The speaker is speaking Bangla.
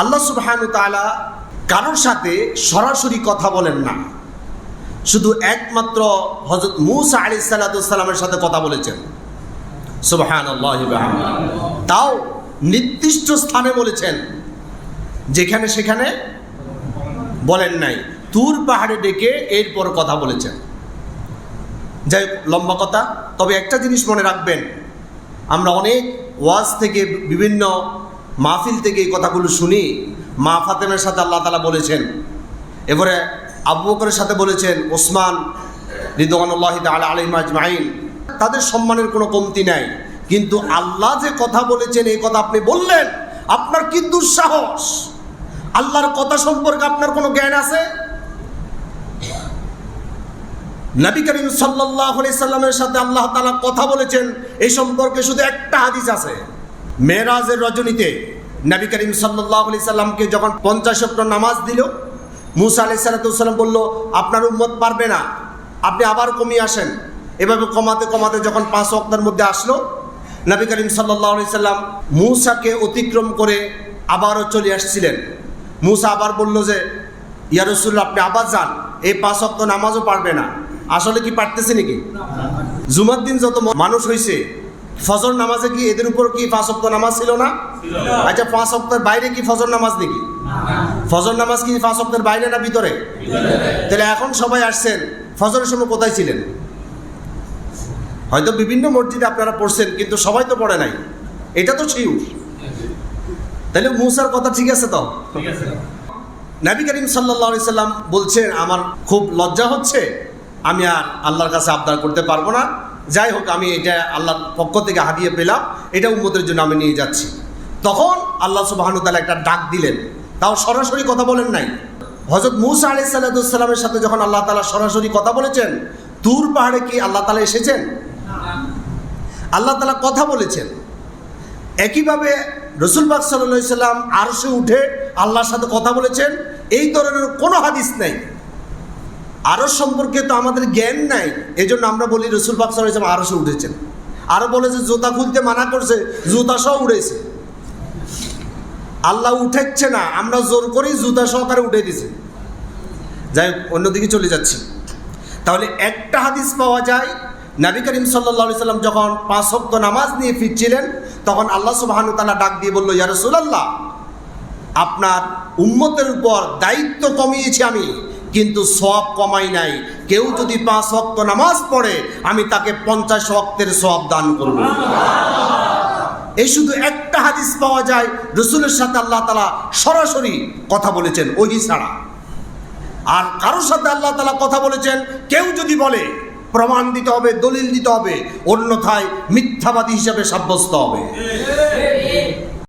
আল্লাহ সুবহানু তাআলা কারোর সাথে সরাসরি কথা বলেন না। শুধু একমাত্র হজরত মুসা আলি সাল্লামের সাথে কথা বলেছেন। সুবহান তাও নির্দিষ্ট স্থানে বলেছেন, যেখানে সেখানে বলেন নাই। তুর পাহাড়ে ডেকে এরপর কথা বলেছেন। যাই লম্বা কথা। তবে একটা জিনিস মনে রাখবেন, আমরা অনেক ওয়াজ থেকে বিভিন্ন মাহফিল থেকে এই কথাগুলো শুনি, মা ফাতেমের সাথে আল্লাহ তালা বলেছেন। এবারে আবু বকরের সাথে বলেছেন, ওসমান রিদওয়ানুল্লাহ তালা আলিম আজমাইন, তাদের সম্মানের কোনো কমতি নাই। কিন্তু আল্লাহ যে কথা বলেছেন, এই কথা আপনি বললেন, আপনার কি দুঃসাহস? আল্লাহর কথা সম্পর্কে আপনার কোনো জ্ঞান আছে? নবী করিম সাল্লাহ সাল্লামের সাথে আল্লাহ তালা কথা বলেছেন এই সম্পর্কে শুধু একটা হাদিস আছে। মেয়েরাজের রজনীতে নবী করিম সাল্লাহ সাল্লামকে যখন পঞ্চাশ অক্ট নামাজ দিল, মুসা আলি সাল্লাম বলল, আপনার উম্মত পারবে না, আপনি আবার কমিয়ে আসেন। এভাবে কমাতে কমাতে যখন পাঁচ অক্টের মধ্যে আসলো, নবী করিম সাল্লাহ আলি সাল্লাম মুসাকে অতিক্রম করে আবারও চলে আসছিলেন। মুসা আবার বলল যে ইয়ারসুল্লাহ আপনি আবার যান, এই পাঁচ অক্ট নামাজও পারবে না। আসলে কি পারতেছে নাকি? জুমার দিন যত মানুষ হয়েছে ফজর নামাজে কি এদের উপর কি পাঁচ অক্ট নামাজ ছিল না? আচ্ছা পাঁচ অক্টের বাইরে কি ফজর নামাজ নাকি? ফজর নামাজ কি পাঁচ অক্টের বাইরে না ভিতরে? তাহলে এখন সবাই আসছেন ফজরের সময় কোথায় ছিলেন? হয়তো বিভিন্ন মসজিদে আপনারা পড়ছেন কিন্তু সবাই তো পড়ে নাই। এটা তো শিউর। তাহলে মুসার কথা ঠিক আছে তো? নবী করিম সাল্লাহ সাল্লাম বলছেন আমার খুব লজ্জা হচ্ছে আমি আর আল্লাহর কাছে আবদার করতে পারব না। যাই হোক, আমি এটা আল্লাহর পক্ষ থেকে হারিয়ে পেলাম, এটা উম্মতের জন্য আমি নিয়ে যাচ্ছি। তখন আল্লাহ সুবাহানুতালা একটা ডাক দিলেন। তাও সরাসরি কথা বলেন নাই। হজরত মুসা আলি সাল্লামের সাথে যখন আল্লাহ তালা সরাসরি কথা বলেছেন তুর পাহাড়ে কি আল্লাহ তালা এসেছেন? আল্লাহ তালা কথা বলেছেন। একইভাবে রসুল পাক সাল্লাহ সাল্লাম আরশে উঠে আল্লাহর সাথে কথা বলেছেন। এই ধরনের কোনো হাদিস নাই। আরও সম্পর্কে তো আমাদের জ্ঞান নাই। এই জন্য আমরা বলি রসুল পাক সাল্লাম আরশে উঠেছেন। আরও বলে যে জুতা খুলতে মানা করছে জুতা সহ উড়েছে। আল্লাহ উঠেছে না আমরা জোর করেই জুতা সহকারে উঠে দিছি যাই হোক, অন্যদিকে চলে যাচ্ছি। তাহলে একটা হাদিস পাওয়া যায় নবী করিম সাল্লা সাল্লাম যখন পাঁচ শক্ত নামাজ নিয়ে ফিরছিলেন তখন আল্লাহ সুবাহানু তালা ডাক দিয়ে বলল ইয়া রসুলাল্লাহ আপনার উম্মতের উপর দায়িত্ব কমিয়েছি আমি। কিন্তু সব কমাই নাই। কেউ যদি পাঁচ ওয়াক্ত নামাজ পড়ে, আমি তাকে পঞ্চাশ ওয়াক্তের সব দান করব। এই শুধু একটা হাদিস পাওয়া যায়, রসুলের সাথে আল্লাহ তালা সরাসরি কথা বলেছেন, ওই ছাড়া। আর কারোর সাথে আল্লাহ তালা কথা বলেছেন, কেউ যদি বলে, প্রমাণ দিতে হবে, দলিল দিতে হবে, অন্যথায় মিথ্যাবাদী হিসাবে সাব্যস্ত হবে।